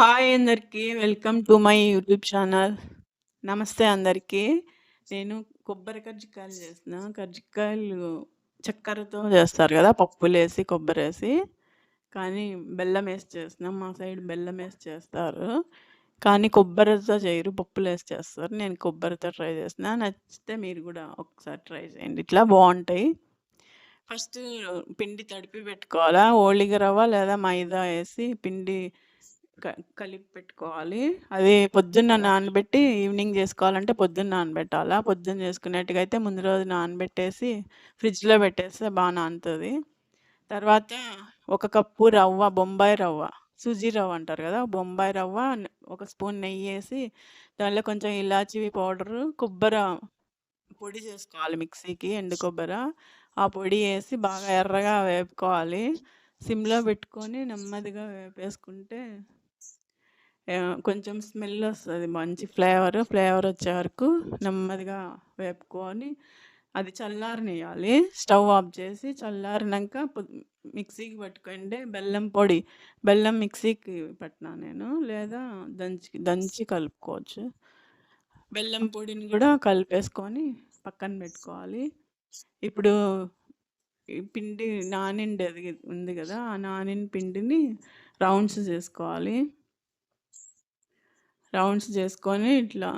Hi అందరికీ. Welcome to my YouTube channel. నమస్తే అందరికీ. నేను కొబ్బరి కజ్జికాయలు చేసిన. కజ్జికాయలు చక్కెరతో చేస్తారు కదా పప్పులు వేసి కొబ్బరి వేసి కానీ బెల్లం వేసి చేసినాం. మా సైడ్ బెల్లం వేసి చేస్తారు. కానీ కొబ్బరితో చేయరు. పప్పులు వేసి చేస్తారు. నేను కొబ్బరితో ట్రై చేసిన. నచ్చితే మీరు కూడా ఒకసారి ట్రై చేయండి. ఇట్లా బాగుంటాయి ఫస్ట్ పిండి తడిపి పెట్టుకోవాలా. ఓలిగ రవ్వ లేదా మైదా వేసి పిండి కలిపి పెట్టుకోవాలి. అది పొద్దున్న నానబెట్టి ఈవినింగ్ చేసుకోవాలంటే పొద్దున్న నానబెట్టాలా. పొద్దున్న చేసుకునేట్టుగా అయితే ముందు రోజు నానబెట్టేసి ఫ్రిడ్జ్‌లో పెట్టేస్తే బాగా నానుతుంది తర్వాత ఒక కప్పు రవ్వ, బొంబాయి రవ్వ, సుజీ రవ్వ అంటారు కదా బొంబాయి రవ్వ, ఒక స్పూన్ నెయ్యి వేసి దాంట్లో కొంచెం ఇలాచీ పౌడరు, కొబ్బర పొడి చేసుకోవాలి మిక్సీకి ఎండు కొబ్బర. ఆ పొడి వేసి బాగా ఎర్రగా వేపుకోవాలి. సిమ్‌లో పెట్టుకొని నెమ్మదిగా వేపేసుకుంటే కొంచెం స్మెల్ వస్తుంది మంచి ఫ్లేవర్ ఫ్లేవర్ వచ్చే వరకు నెమ్మదిగా వేపుకొని అది చల్లారనియాలి. స్టవ్ ఆఫ్ చేసి చల్లారినాక మిక్సీకి పట్టుకుంటే బెల్లం పొడి, బెల్లం మిక్సీకి పట్టినా నేను. లేదా దంచి దంచి కలుపుకోవచ్చు. బెల్లం పొడిని కూడా కలిపేసుకొని పక్కన పెట్టుకోవాలి. ఇప్పుడు ఈ పిండి నానిండేది ఉంది కదా ఆ నానిన పిండిని రౌండ్స్ చేసుకోవాలి రౌండ్స్ చేసుకొని ఇట్లా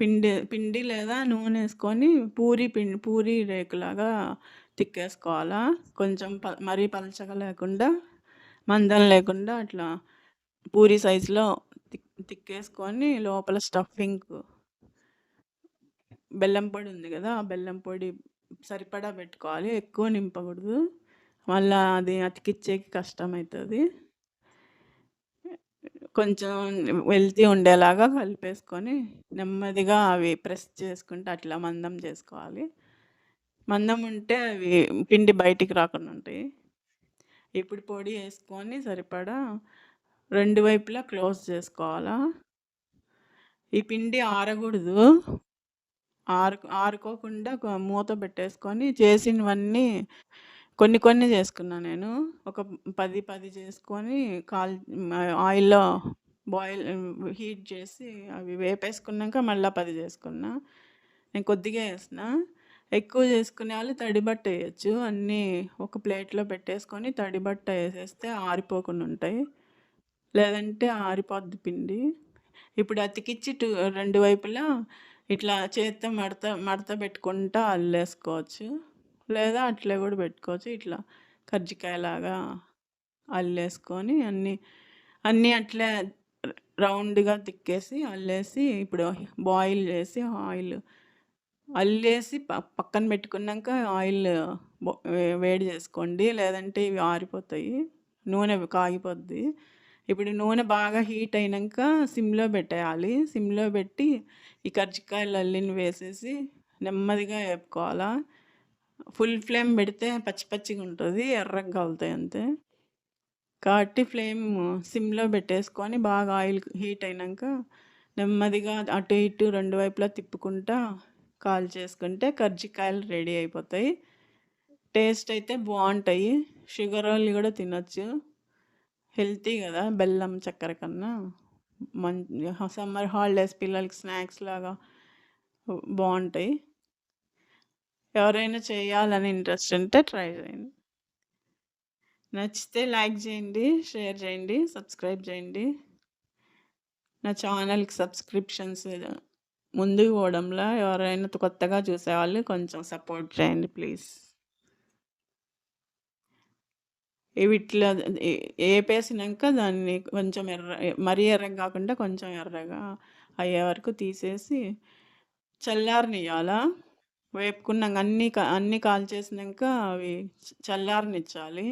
పిండి పిండి లేదా నూనె వేసుకొని పూరి పిండి పూరి రేకులాగా తిక్కేసుకోవాలా. కొంచెం ప మరీ పలచగా లేకుండా, మందం లేకుండా అట్లా పూరి సైజులో తిక్ తిక్కేసుకొని లోపల స్టఫింగ్ బెల్లం పొడి ఉంది కదా ఆ బెల్లం పొడి సరిపడా పెట్టుకోవాలి. ఎక్కువ నింపకూడదు. మళ్ళా అది అతికిచ్చేకి కష్టమవుతుంది కొంచెం వెల్తీ ఉండేలాగా కలిపేసుకొని నెమ్మదిగా అవి ప్రెస్ చేసుకుంటే అట్లా మందం చేసుకోవాలి. మందం ఉంటే అవి పిండి బయటికి రాకుండా ఉంటాయి. ఇప్పుడు పొడి వేసుకొని సరిపడా రెండు వైపులా క్లోజ్ చేసుకోవాలా. ఈ పిండి ఆరకూడదు ఆరు ఆరుకోకుండా మూత పెట్టేసుకొని చేసినవన్నీ కొన్ని కొన్ని చేసుకున్నా నేను. ఒక పది పది చేసుకొని కాల్ ఆయిల్‌లో బాయిల్ హీట్ చేసి అవి వేపేసుకున్నాక మళ్ళీ పది చేసుకున్నా. నేను కొద్దిగా వేసిన ఎక్కువ చేసుకునే వాళ్ళు తడి బట్ట అన్నీ ఒక ప్లేట్‌లో పెట్టేసుకొని తడి బట్ట ఆరిపోకుండా ఉంటాయి. లేదంటే ఆరిపోద్ది పిండి. ఇప్పుడు అతికిచ్చి టూ రెండు వైపులా ఇట్లా చేత్తో మడత మడత పెట్టుకుంటా అల్లేసుకోవచ్చు. లేదా అట్లే కూడా పెట్టుకోవచ్చు. ఇట్లా కజ్జికాయలాగా అల్లేసుకొని అన్నీ, అన్నీ అట్లే రౌండ్‌గా తిక్కేసి అల్లేసి ఇప్పుడు బాయిల్ చేసి ఆయిల్ అల్లేసి ప పక్కన పెట్టుకున్నాక ఆయిల్ వేడి చేసుకోండి. లేదంటే ఇవి ఆరిపోతాయి. నూనె కాగిపోద్ది. ఇప్పుడు నూనె బాగా హీట్ అయినాక సిమ్‌లో పెట్టేయాలి. సిమ్‌లో పెట్టి ఈ కజ్జికాయలు అల్లిని వేసేసి నెమ్మదిగా వేపుకోవాలా. ఫుల్ ఫ్లేమ్ పెడితే పచ్చి పచ్చిగా ఉంటుంది ఎర్రగా కాలుతాయి అంతే. కాబట్టి ఫ్లేమ్ సిమ్‌లో పెట్టేసుకొని బాగా ఆయిల్ హీట్ అయినాక నెమ్మదిగా అటు ఇటు రెండు వైపులా తిప్పుకుంటా కాల్ చేసుకుంటే కర్జికాయలు రెడీ అయిపోతాయి. టేస్ట్ అయితే బాగుంటాయి షుగర్ షుగరోళ్ళు కూడా తినొచ్చు. హెల్తీ కదా బెల్లం, చక్కెర కన్నా. మం సమ్మర్ హాలిడేస్ పిల్లలకి స్నాక్స్ లాగా బాగుంటాయి ఎవరైనా చేయాలని ఇంట్రెస్ట్ ఉంటే ట్రై చేయండి. నచ్చితే లైక్ చేయండి, షేర్ చేయండి, సబ్స్క్రైబ్ చేయండి. నా ఛానల్‌కి సబ్స్క్రిప్షన్స్ ముందుకు పోవడంలా ఎవరైనా కొత్తగా చూసేవాళ్ళు కొంచెం సపోర్ట్ చేయండి ప్లీజ్. వీటిలో ఏపేసినాక దాన్ని కొంచెం ఎర్ర మరీ ఎర్రగా కాకుండా కొంచెం ఎర్రగా అయ్యే వరకు తీసేసి చల్లారనియాలా వేపుకున్నాక అన్నీ అన్నీ కాల్చేసినాక అవి చల్లారనిచ్చాలి.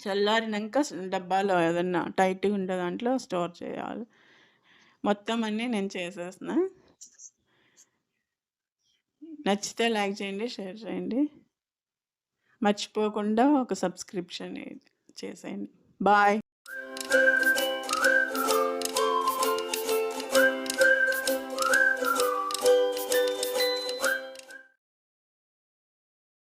చల్లారినాక డబ్బాలో ఏదన్నా టైట్‌గా ఉండే దాంట్లో స్టోర్ చేయాలి. మొత్తం అన్నీ నేను చేసేసిన. నచ్చితే లైక్ చేయండి, షేర్ చేయండి. మర్చిపోకుండా ఒక సబ్స్క్రిప్షన్ చేసేయండి. బాయ్.